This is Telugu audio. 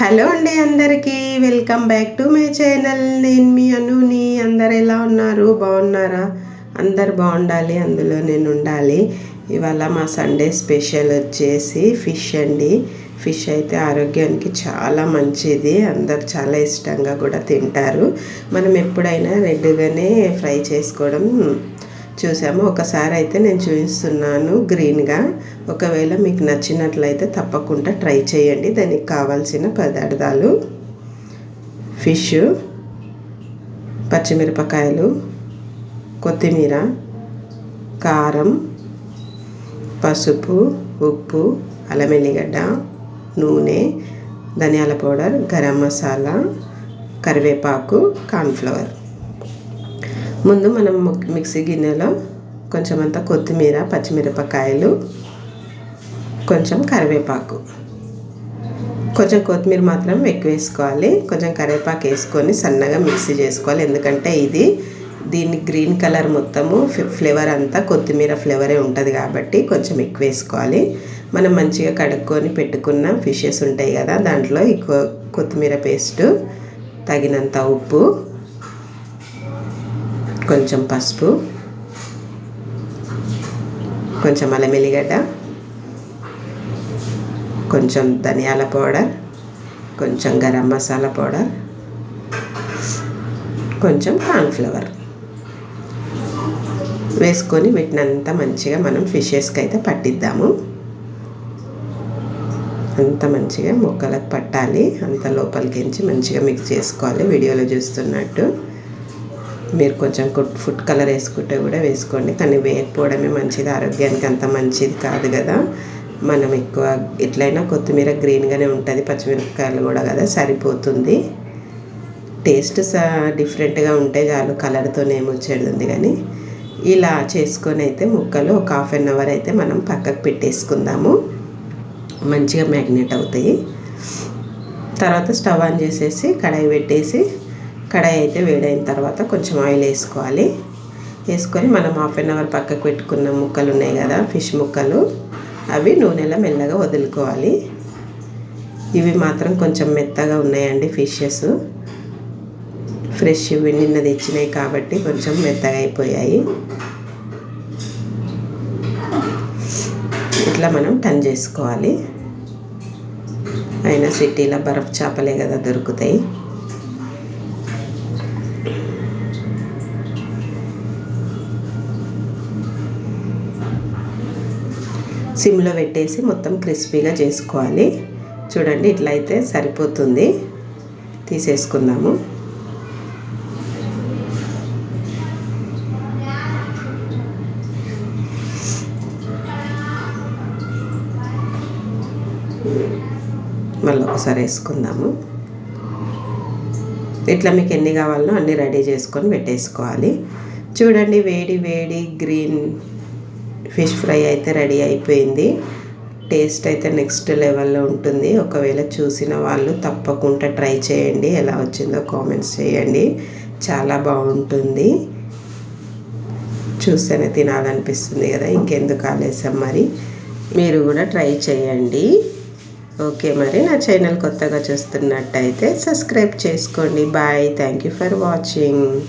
హలో అండి అందరికీ welcome back to my channel. నేను మీ అనుని. అందరు ఎలా ఉన్నారు? బాగున్నారా? అందరు బాగుండాలి అందులో నేను ఉండాలి. ఇవాళ మా సండే స్పెషల్ వచ్చేసి ఫిష్ అండి. ఫిష్ అయితే ఆరోగ్యానికి చాలా మంచిది. అందరు చాలా ఇష్టంగా కూడా తింటారు. మనం ఎప్పుడైనా రెడ్గానే ఫ్రై చేసుకోవడం చూసాము. ఒకసారి అయితే నేను చూపిస్తున్నాను గ్రీన్గా. ఒకవేళ మీకు నచ్చినట్లయితే తప్పకుండా ట్రై చేయండి. దానికి కావాల్సిన పదార్థాలు. ఫిష్ పచ్చిమిరపకాయలు కొత్తిమీర కారం పసుపు ఉప్పు అల్లం ఎల్లిగడ్డ నూనె ధనియాల పౌడర్ గరం మసాలా కరివేపాకు కార్న్ఫ్లవర్. ముందు మనం మిక్సీ గిన్నెలో కొంచెం అంత కొత్తిమీర పచ్చిమిరపకాయలు కొంచెం కరివేపాకు. కొంచెం కొత్తిమీర మాత్రం ఎక్కువ వేసుకోవాలి. కొంచెం కరివేపాకు వేసుకొని సన్నగా మిక్సీ చేసుకోవాలి. ఎందుకంటే ఇది దీని గ్రీన్ కలర్ మొత్తము ఫ్లేవర్ అంతా కొత్తిమీర ఫ్లేవరే ఉంటుంది కాబట్టి కొంచెం ఎక్కువ వేసుకోవాలి. మనం మంచిగా కడుక్కొని పెట్టుకున్న ఫిషెస్ ఉంటాయి కదా దాంట్లో ఎక్కువ కొత్తిమీర పేస్ట్ తగినంత ఉప్పు కొంచెం పసుపు కొంచెం అల్లం ఎల్లిగడ్డ కొంచెం ధనియాల పౌడర్ కొంచెం గరం మసాలా పౌడర్ కొంచెం కార్న్ఫ్లవర్. వేసుకొని వీటినంతా మంచిగా మనం ఫిషెస్కి అయితే పట్టిద్దాము. అంత మంచిగా ముక్కలకు పట్టాలి. అంత లోపలికించి మంచిగా మిక్స్ చేసుకోవాలి. వీడియోలో చూస్తున్నట్టు. మీరు కొంచెం ఫుడ్ కలర్ వేసుకుంటే కూడా వేసుకోండి. కానీ వేయకపోవడమే మంచిది. ఆరోగ్యానికి అంత మంచిది కాదు కదా. మనం ఎక్కువ ఎట్లయినా కొత్తిమీర గ్రీన్గానే ఉంటుంది. పచ్చిమిరపకాయలు కూడా కదా సరిపోతుంది. టేస్ట్ డిఫరెంట్గా ఉంటే చాలు కలర్తోనే ఏమొచ్చేది కానీ ఇలా చేసుకొని అయితే ముక్కలు ఒక హాఫ్ అన్ అవర్ అయితే మనం పక్కకు పెట్టేసుకుందాము. మంచిగా మ్యాగ్నేట్ అవుతాయి. తర్వాత స్టవ్ ఆన్ చేసేసి కడాయి పెట్టేసి కడాయి అయితే వేడైన తర్వాత కొంచెం ఆయిల్ వేసుకోవాలి. వేసుకొని మనం హాఫ్ అన్ అవర్ పక్కకు పెట్టుకున్న ముక్కలు ఉన్నాయి కదా ఫిష్ ముక్కలు అవి నూనెలో మెల్లగా వదులుకోవాలి. ఇవి మాత్రం కొంచెం మెత్తగా ఉన్నాయండి ఫిషెస్ ఫ్రెష్ ఇవి నిన్న తెచ్చినాయి కాబట్టి కొంచెం మెత్తగా అయిపోయాయి. ఇట్లా మనం టన్ చేసుకోవాలి. అయినా సిటీలో బరఫ్ చేపలే కదా దొరుకుతాయి. సిమ్లో పెట్టేసి మొత్తం క్రిస్పీగా చేసుకోవాలి. చూడండి ఇట్లా అయితే సరిపోతుంది. తీసేసుకుందాము. మళ్ళీ ఒకసారి వేసుకుందాము. ఇట్లా మీకు ఎన్ని కావాలనో అన్నీ రెడీ చేసుకొని పెట్టేసుకోవాలి. చూడండి వేడి వేడి గ్రీన్ ఫిష్ ఫ్రై అయితే రెడీ అయిపోయింది. టేస్ట్ అయితే నెక్స్ట్ లెవెల్లో ఉంటుంది. ఒకవేళ చూసిన వాళ్ళు తప్పకుండా ట్రై చేయండి. ఎలా వచ్చిందో కామెంట్స్ చేయండి. చాలా బాగుంటుంది. చూస్తేనే తినాలనిపిస్తుంది కదా. ఇంకెందుకు ఆలేసాం మరి? మీరు కూడా ట్రై చేయండి. ఓకే మరి. నా ఛానల్ కొత్తగా చూస్తున్నట్టయితే సబ్స్క్రైబ్ చేసుకోండి. Bye. Thank you for watching.